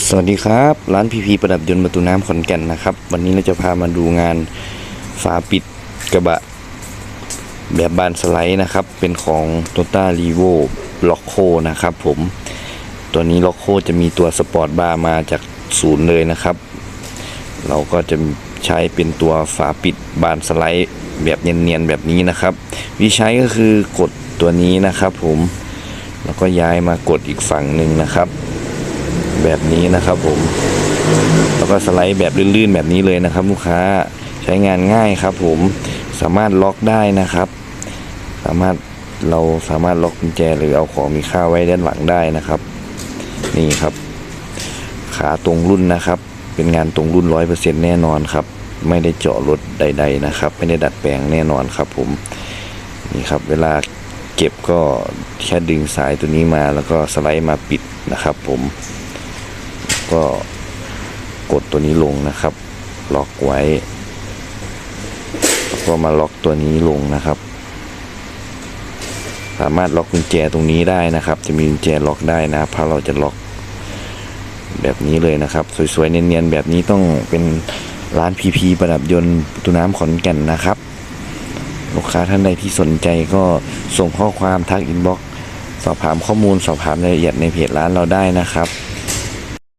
สวัสดีครับ ร้านพีพีประดับยนต์ประตูน้ำขอนแก่นนะครับ วันนี้เราจะพามาดูงานฝาปิดกระบะ แบบบานสไลด์นะครับ เป็นของ t o ต้ารีโวล็อกโคนะครับผม ตัวนี้ล็อกโคจะมีตัวสปอร์ตบาร์มาจากศูนย์เลยนะครับ เราก็จะใช้เป็นตัวฝาปิดบานสไลด์ แบบเนียนๆแบบนี้นะครับ วิธีใช้ก็คือกดตัวนี้นะครับผม แล้วก็ย้ายมากดอีกฝั่งหนึ่งนะครับ แบบนี้นะครับผม แล้วก็สไลด์แบบลื่นๆแบบนี้เลยนะครับ ลูกค้าใช้งานง่ายครับผมสามารถล็อกได้นะครับ สามารถเราสามารถล็อกกุญแจหรือเอาของมีค่าไว้ด้านหลังได้นะครับ นี่ครับ ขาตรงรุ่นนะครับ เป็นงานตรงรุ่นร้อยเปอร์เซ็นแน่นอนครับ ไม่ได้เจาะรถใด ๆนะครับ ไม่ได้ดัดแปลงแน่นอนครับ ผมนี่ครับ เวลาเก็บก็แค่ดึงสายตัวนี้มาแล้วก็สไลด์มาปิดนะครับ ผม ก็กดตัวนี้ลงนะครับ ล็อกไว้แล้วก็มาล็อกตัวนี้ลงนะครับ สามารถล็อกกุญแจตรงนี้ได้นะครับ จะมีกุญแจล็อกได้นะเพราะเราจะล็อกแบบนี้เลยนะครับ สวยๆเนียนๆแบบนี้ต้องเป็นร้านพีพีประดับยนต์ตูน้ำขอนแก่นนะครับ ลูกค้าท่านใดที่สนใจก็ส่งข้อความทักอินบ็อกซ์สอบถามข้อมูลสอบถามรายละเอียดในเพจร้านเราได้นะครับ